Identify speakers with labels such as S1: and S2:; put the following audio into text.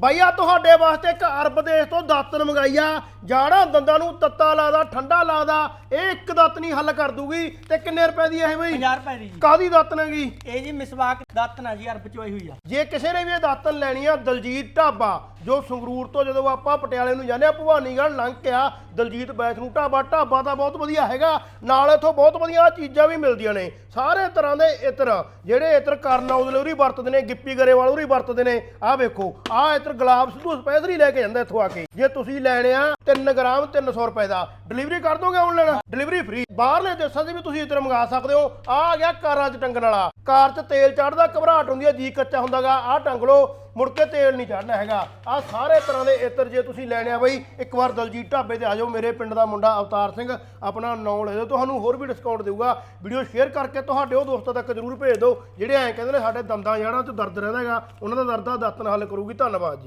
S1: ਬਾਈ ਆ ਤੁਹਾਡੇ ਵਾਸਤੇ ਇੱਕ ਅਰਬ ਦੇਸ਼ ਤੋਂ ਦਾਤਨ ਮੰਗਾਈ ਆ। ਜਾੜਾ ਦੰਦਾਂ ਨੂੰ ਤੱਤਾ ਲਾਦਾ ਠੰਡਾ ਲਾਦਾ ਇਹ ਇੱਕ ਦਾਤਨੀ ਹੱਲ ਕਰ ਦੂਗੀ। ਤੇ ਕਿੰਨੇ ਰੁਪਏ ਦੀ ਇਹ ਬਈ?
S2: 50 ਰੁਪਏ ਦੀ ਜੀ।
S1: ਕਾਦੀ ਦਾਤਨ ਹੈਗੀ
S2: ਇਹ ਜੀ ਮਿਸਵਾਕ ਦਾਤਨ ਆ ਜੀ ਅਰਬ ਚੋਈ ਹੋਈ ਆ।
S1: ਜੇ ਕਿਸੇ ਨੇ ਵੀ ਇਹ ਦਾਤਨ ਲੈਣੀ ਆ ਦਲਜੀਤ ਢਾਬਾ ਜੋ ਸੰਗਰੂਰ ਤੋਂ ਜਦੋਂ ਆਪਾਂ ਪਟਿਆਲੇ ਨੂੰ ਜਾਂਦੇ ਆ ਭਵਾਨੀਗੜ੍ਹ ਲੰਘ ਕੇ ਆ ਦਲਜੀਤ ਬੈਠਰੂ ਢਾਬਾ ਢਾਬਾ ਤਾਂ ਬਹੁਤ ਵਧੀਆ ਹੈਗਾ। ਨਾਲ ਇਥੋਂ ਬਹੁਤ ਵਧੀਆ ਚੀਜ਼ਾਂ ਵੀ ਮਿਲਦੀਆਂ ਨੇ। ਸਾਰੇ ਤਰ੍ਹਾਂ ਦੇ ਇਤਰ ਜਿਹੜੇ ਇਤਰ ਕਰਨ ਔਜਲੇ ਉਰੀ ਵਰਤਦੇ ਨੇ ਗਿੱਪੀ ਗਰੇਵਾਲ ਉਰੀ ਵਰਤਦੇ ਨੇ। ਆਹ ਵੇਖੋ ਆਹ ਇਤਰ ਗੁਲਾਬ ਸਿੱਧੂ ਸਪੈਸ਼ਲੀ ਲੈ ਕੇ ਜਾਂਦਾ ਇੱਥੋਂ ਆ ਕੇ। ਜੇ ਤੁਸੀਂ ਲੈਣੇ ਆ 3 ਗ੍ਰਾਮ 300 ਰੁਪਏ ਦਾ। ਡਿਲੀਵਰੀ ਕਰ ਦੋਗੇ ਆਨਲਾਈਨ ਡਿਲੀਵਰੀ ਫ੍ਰੀ ਬਾਹਰਲੇ ਦੇਸ਼ਾਂ 'ਚ ਵੀ ਤੁਸੀਂ ਇਤਰ ਮੰਗਾ ਸਕਦੇ ਹੋ। ਆਹ ਆ ਗਿਆ ਕਾਰਾਂ 'ਚ ਟੰਗਣ ਵਾਲਾ। ਕਾਰ 'ਚ ਤੇਲ ਚੜਦਾ ਘਬਰਾਹਟ ਹੁੰਦੀ ਹੈ ਜੀ ਕੱਚਾ ਹੁੰਦਾਗਾ। ਆਹ ਟੰਗ ਲਓ। ਮੁੜ ਕੇ ਤੇਲ ਨਹੀਂ ਚੜਨਾ ਹੈਗਾ। ਆਹ ਸਾਰੇ ਤਰ੍ਹਾਂ ਦੇ ਇਤਰ ਜੇ ਤੁਸੀਂ ਲੈਣੇ ਆ ਬਈ, ਇੱਕ ਵਾਰ ਦਲਜੀਤ ਢਾਬੇ ਤੇ ਆ ਜਾਓ, ਮੇਰੇ ਪਿੰਡ ਦਾ ਮੁੰਡਾ ਅਵਤਾਰ ਸਿੰਘ, ਆਪਣਾ ਨਾਮ ਲੈ ਦਿਓ, ਤੁਹਾਨੂੰ ਹੋਰ ਵੀ ਡਿਸਕਾਊਂਟ ਦੇਊਗਾ। ਵੀਡੀਓ ਸ਼ੇਅਰ ਕਰਕੇ ਤੁਹਾਡੇ ਉਹ ਦੋਸਤਾਂ ਤੱਕ ਜਰੂਰ ਭੇਜ ਦਿਓ, ਜਿਹੜੇ ਐਂ ਕਹਿੰਦੇ ਨੇ ਸਾਡੇ ਦੰਦਾਂ ਜੜਾਂ 'ਚ ਦਰਦ ਰਹਿੰਦਾ ਹੈਗਾ, ਉਹਨਾਂ ਦਾ ਦਰਦ ਦਾ ਦਾਤਨ ਹੱਲ ਕਰੂਗੀ। ਧੰਨਵਾਦ ਜੀ।